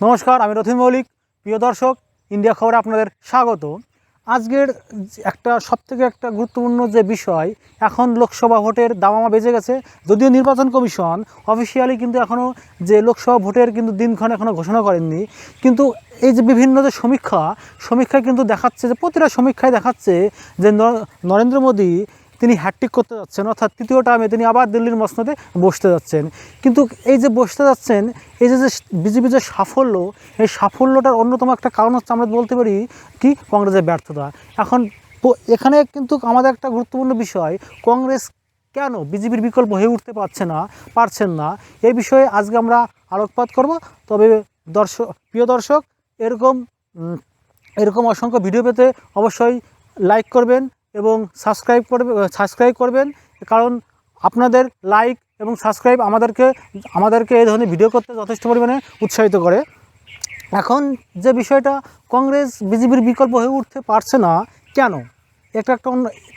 নমস্কার, আমি রথিন মৌলিক। প্রিয় দর্শক, ইন্ডিয়া খবরে আপনাদের স্বাগত। আজকের একটা সবথেকে একটা গুরুত্বপূর্ণ যে বিষয়, এখন লোকসভা ভোটের দামামা বেজে গেছে। যদিও নির্বাচন কমিশন অফিসিয়ালি কিন্তু এখনও যে লোকসভা ভোটের কিন্তু দিনক্ষণ এখনও ঘোষণা করেননি। কিন্তু এই যে বিভিন্ন যে সমীক্ষা, সমীক্ষায় কিন্তু দেখাচ্ছে যে, প্রতিটা সমীক্ষায় দেখাচ্ছে যে নরেন্দ্র মোদী তিনি হ্যাট্রিক করতে যাচ্ছেন, অর্থাৎ তৃতীয় টার্মে তিনি আবার দিল্লির মসনদে বসতে যাচ্ছেন। কিন্তু এই যে বসতে যাচ্ছেন, এই যে যে বিজেপি যে সাফল্য, এই সাফল্যটার অন্যতম একটা কারণ হচ্ছে আমরা বলতে পারি কি? কংগ্রেসের ব্যর্থতা। এখন এখানে কিন্তু আমাদের একটা গুরুত্বপূর্ণ বিষয়, কংগ্রেস কেন বিজেপির বিকল্প হয়ে উঠতে পারছে না, পারছেন না? এই বিষয়ে আজকে আমরা আলোকপাত করব। তবে দর্শক, প্রিয় দর্শক, এরকম এরকম অসংখ্য ভিডিও পেতে অবশ্যই লাইক করবেন। এবং সাবস্ক্রাইব করবে সাবস্ক্রাইব করবেন। কারণ আপনাদের লাইক এবং সাবস্ক্রাইব আমাদেরকে আমাদেরকে এই ধরনের ভিডিও করতে যথেষ্ট পরিমাণে উৎসাহিত করে। এখন যে বিষয়টা কংগ্রেস, বিজেপির বিকল্প হয়ে উঠতে পারছে না, কেন? একটা একটা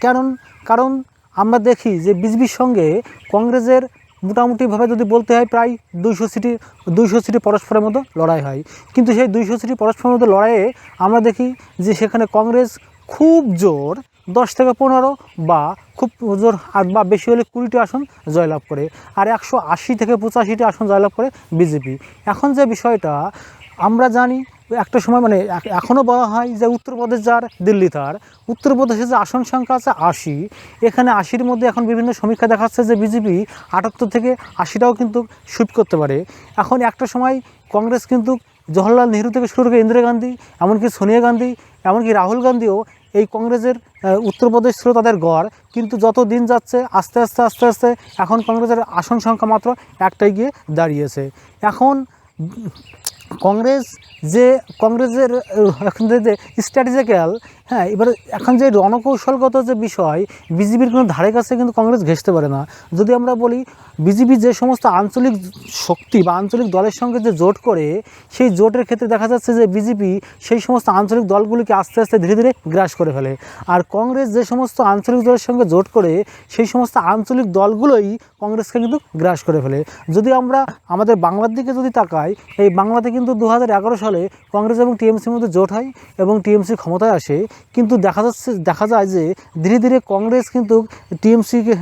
কারণ কারণ আমরা দেখি যে বিজেপির সঙ্গে কংগ্রেসের মোটামুটিভাবে যদি বলতে হয় প্রায় দুইশো সিটি দুইশো সিটি পরস্পরের মতো লড়াই হয়। কিন্তু সেই দুইশো সিটি পরস্পরের মতো লড়াইয়ে আমরা দেখি যে সেখানে কংগ্রেস খুব জোর দশ থেকে পনেরো বা খুব জোর বা বেশি হলে কুড়িটি আসন জয়লাভ করে। আর একশো আশি থেকে পঁচাশিটি আসন জয়লাভ করে বিজেপি। এখন যে বিষয়টা, আমরা জানি একটা সময় মানে এখনও বলা হয় যে উত্তরপ্রদেশ যার, দিল্লি তার। উত্তরপ্রদেশে যে আসন সংখ্যা আছে আশি, এখানে আশির মধ্যে এখন বিভিন্ন সমীক্ষা দেখাচ্ছে যে বিজেপি আটাত্তর থেকে আশিটাও কিন্তু শুট করতে পারে। এখন একটা সময় কংগ্রেস কিন্তু জওহরলাল নেহরু থেকে শুরু করে ইন্দিরা গান্ধী, এমনকি সোনিয়া গান্ধী, এমনকি রাহুল গান্ধীও এই কংগ্রেসের উত্তরপ্রদেশ ছিল তাদের গড়। কিন্তু যত দিন যাচ্ছে, আস্তে আস্তে আস্তে আস্তে এখন কংগ্রেসের আসন সংখ্যা মাত্র একটাই গিয়ে দাঁড়িয়েছে। এখন কংগ্রেস যে, কংগ্রেসের এখন যে স্ট্র্যাটেজিক্যাল হ্যাঁ এবার এখন যে রণকৌশলগত যে বিষয়, বিজেপির কোনো ধারে কাছে কিন্তু কংগ্রেস ঘেঁষতে পারে না। যদি আমরা বলি, বিজেপি যে সমস্ত আঞ্চলিক শক্তি বা আঞ্চলিক দলের সঙ্গে যে জোট করে, সেই জোটের ক্ষেত্রে দেখা যাচ্ছে যে বিজেপি সেই সমস্ত আঞ্চলিক দলগুলিকে আস্তে আস্তে ধীরে ধীরে গ্রাস করে ফেলে। আর কংগ্রেস যে সমস্ত আঞ্চলিক দলের সঙ্গে জোট করে, সেই সমস্ত আঞ্চলিক দলগুলোই কংগ্রেসকে কিন্তু গ্রাস করে ফেলে। যদি আমরা আমাদের বাংলার দিকে যদি তাকাই, এই বাংলাতে কিন্তু দু সালে কংগ্রেস এবং টিএমসির মধ্যে জোট হয় এবং টিএমসি ক্ষমতায় আসে। কিন্তু দেখা যাচ্ছে, দেখা যায় যে ধীরে ধীরে কংগ্রেস কিন্তু টিএমসিকে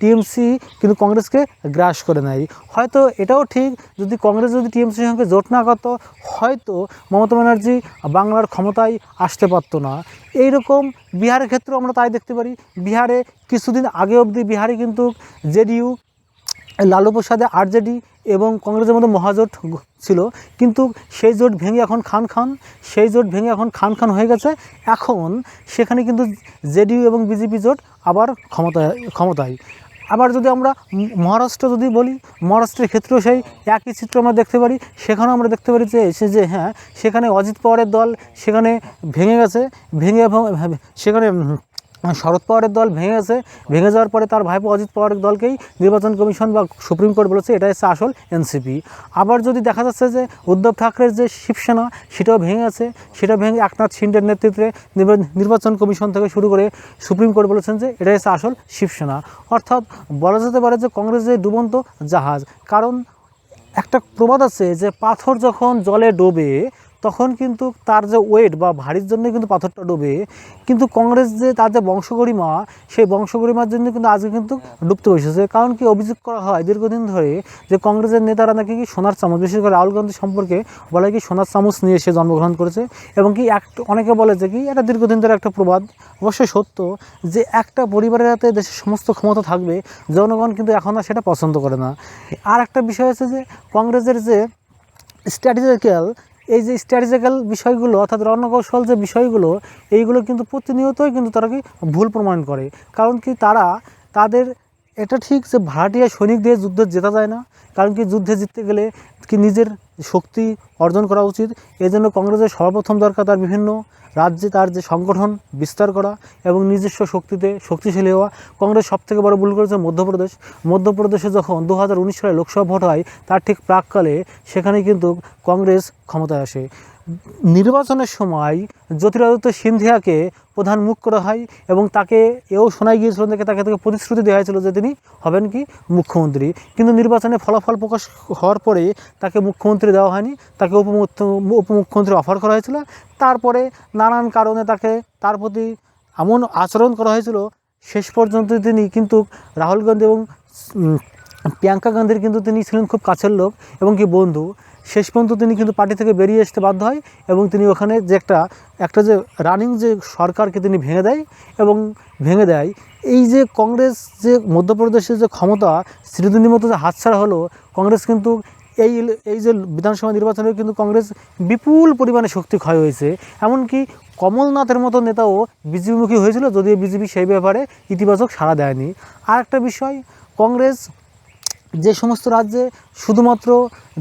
টিএমসি কিন্তু কংগ্রেসকে গ্রাস করে নেয়। হয়তো এটাও ঠিক, যদি কংগ্রেস যদি টিএমসির সঙ্গে জোট না করত, হয়তো মমতা ব্যানার্জি বাংলার ক্ষমতায় আসতে পারতো না। এইরকম বিহারের ক্ষেত্রেও আমরা তাই দেখতে পারি। বিহারে কিছুদিন আগে অবধি বিহারে কিন্তু জেডিইউ, লালু প্রসাদে আরজেডি এবং কংগ্রেসের মধ্যে মহাজোট ছিল, কিন্তু সেই জোট ভেঙে এখন খান খান, সেই জোট ভেঙে এখন খান খান হয়ে গেছে। এখন সেখানে কিন্তু জেডিইউ এবং বিজেপি জোট আবার ক্ষমতায় ক্ষমতায়। আবার যদি আমরা মহারাষ্ট্র যদি বলি, মহারাষ্ট্রের ক্ষেত্রেও সেই একই চিত্র আমরা দেখতে পারি। সেখানেও আমরা দেখতে পারি যে, সে যে হ্যাঁ সেখানে অজিত পাওয়ারের দল সেখানে ভেঙে গেছে, ভেঙে সেখানে শরদ পাওয়ারের দল ভেঙে গেছে। ভেঙে যাওয়ার পরে তার ভাইপো অজিত পাওয়ারের দলকেই নির্বাচন কমিশন বা সুপ্রিম কোর্ট বলেছে এটা হচ্ছে আসল এনসিপি আবার যদি দেখা যাচ্ছে যে উদ্ধব ঠাকরের যে শিবসেনা, সেটাও ভেঙে গেছে। সেটা ভেঙে একনাথ শিন্ডের নেতৃত্বে নির্বা- নির্বাচন কমিশন থেকে শুরু করে সুপ্রিম কোর্ট বলেছেন যে এটা হচ্ছে আসল শিবসেনা। অর্থাৎ বলা যেতে পারে যে কংগ্রেস যে ডুবন্ত জাহাজ, কারণ একটা প্রবাদ আছে যে পাথর যখন জলে ডোবে তখন কিন্তু তার যে ওয়েট বা ভারীর জন্য কিন্তু পাথরটা ডোবে, কিন্তু কংগ্রেস যে তার যে বংশগরিমা, সেই বংশগরিমার জন্য কিন্তু আজকে কিন্তু ডুবতে বসেছে। কারণ কি অভিযোগ করা হয় দীর্ঘদিন ধরে যে কংগ্রেসের নেতারা নাকি কি সোনার চামচ, বিশেষ করে রাহুল গান্ধী সম্পর্কে বলে কি সোনার চামচ নিয়ে সে জন্মগ্রহণ করেছে এবং কি এক, অনেকে বলে যে কি এটা দীর্ঘদিন ধরে একটা প্রবাদ। অবশ্যই সত্য যে একটা পরিবারের হাতে দেশের সমস্ত ক্ষমতা থাকবে, জনগণ কিন্তু এখন আর সেটা পছন্দ করে না। আর একটা বিষয় আছে যে কংগ্রেসের যে স্ট্র্যাটেজিক্যাল এই যে স্ট্র্যাটেজিক্যাল বিষয়গুলো অর্থাৎ রণকৌশল যে বিষয়গুলো, এইগুলো কিন্তু প্রতিনিয়তই কিন্তু তারা কি ভুল প্রমাণ করে। কারণ কি তারা তাদের এটা ঠিক যে ভাড়াটিয়া সৈনিক দিয়ে যুদ্ধে জেতা যায় না, কারণ কি যুদ্ধে জিততে গেলে কি নিজের শক্তি অর্জন করা উচিত। এই জন্য কংগ্রেসের সর্বপ্রথম দরকার তার বিভিন্ন রাজ্যে তার যে সংগঠন বিস্তার করা এবং নিজস্ব শক্তিতে শক্তিশালী হওয়া। কংগ্রেস সবথেকে বড় ভুল করেছে মধ্যপ্রদেশ। মধ্যপ্রদেশে যখন দু হাজার উনিশ সালে লোকসভা ভোট হয়, তার ঠিক প্রাককালে সেখানে কিন্তু কংগ্রেস ক্ষমতায় আসে। নির্বাচনের সময় জ্যোতিরাদিত্য সিন্ধিয়াকে প্রধান মুখ করা হয় এবং তাকে এও শোনাই গিয়েছিল যে তাকে তাকে প্রতিশ্রুতি দেওয়া হয়েছিল যে তিনি হবেন কি মুখ্যমন্ত্রী। কিন্তু নির্বাচনে ফলাফল প্রকাশ হওয়ার পরে তাকে মুখ্যমন্ত্রী দেওয়া হয়নি, তাকে উপমুখ্য- উপমুখ্যমন্ত্রী অফার করা হয়েছিল। তারপরে নানান কারণে তাকে তার প্রতি এমন আচরণ করা হয়েছিল, শেষ পর্যন্ত তিনি কিন্তু রাহুল গান্ধী এবং প্রিয়াঙ্কা গান্ধীর কিন্তু তিনি ছিলেন খুব কাছের লোক এবং কি বন্ধু। শেষ পর্যন্ত তিনি কিন্তু পার্টি থেকে বেরিয়ে আসতে বাধ্য হয় এবং তিনি ওখানে যে একটা একটা যে রানিং যে সরকারকে তিনি ভেঙে দেয় এবং ভেঙে দেয়, এই যে কংগ্রেস যে মধ্যপ্রদেশের যে ক্ষমতা শ্রীদিনীর মতো যে হাতছাড়া হলো, কংগ্রেস কিন্তু এই এই যে বিধানসভা নির্বাচনে কিন্তু কংগ্রেস বিপুল পরিমাণে শক্তি ক্ষয় হয়েছে। এমনকি কমলনাথের মতো নেতাও বিজেপিমুখী হয়েছিল, যদিও বিজেপি সেই ব্যাপারে ইতিবাচক সাড়া দেয়নি। আর একটা বিষয়, কংগ্রেস যে সমস্ত রাজ্যে শুধুমাত্র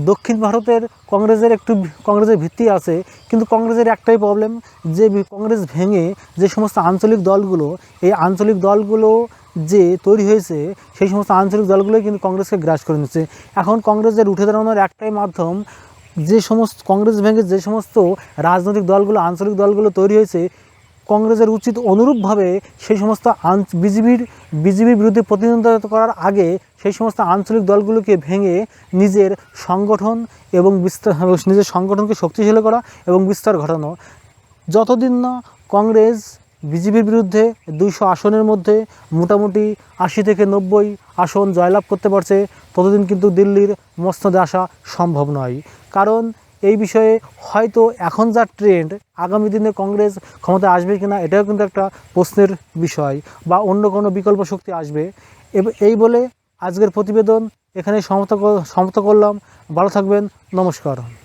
দক্ষিণ ভারতের কংগ্রেসের একটু কংগ্রেসের ভিত্তি আছে, কিন্তু কংগ্রেসের একটাই প্রবলেম যে কংগ্রেস ভেঙে যে সমস্ত আঞ্চলিক দলগুলো, এই আঞ্চলিক দলগুলো যে তৈরি হয়েছে, সেই সমস্ত আঞ্চলিক দলগুলোই কিন্তু কংগ্রেসকে গ্রাস করে নিচ্ছে। এখন কংগ্রেসের উঠে দাঁড়ানোর একটাই মাধ্যম, যে সমস্ত কংগ্রেস ভেঙে যে সমস্ত রাজনৈতিক দলগুলো, আঞ্চলিক দলগুলো তৈরি হয়েছে কংগ্রেসের উচিত অনুরূপভাবে সেই সমস্ত আন বিজেপির বিজেপির বিরুদ্ধে প্রতিদ্বন্দ্বিতা করার আগে সেই সমস্ত আঞ্চলিক দলগুলোকে ভেঙে নিজের সংগঠন এবং বিস্তার নিজের সংগঠনকে শক্তিশালী করা এবং বিস্তার ঘটানো। যতদিন না কংগ্রেস বিজেপির বিরুদ্ধে দুইশো আসনের মধ্যে মোটামুটি আশি থেকে নব্বই আসন জয়লাভ করতে পারছে, ততদিন কিন্তু দিল্লির মসনদে আসা সম্ভব নয়। কারণ এই বিষয়ে হয়তো এখন যা ট্রেন্ড আগামী দিনে কংগ্রেস ক্ষমতা আসবে কি না এটাও কিন্তু একটা প্রশ্নের বিষয় বা অন্য কোনো বিকল্প শক্তি আসবে। এই বলে আজকের প্রতিবেদন এখানে সমাপ্ত সমাপ্ত করলাম। ভালো থাকবেন, নমস্কার।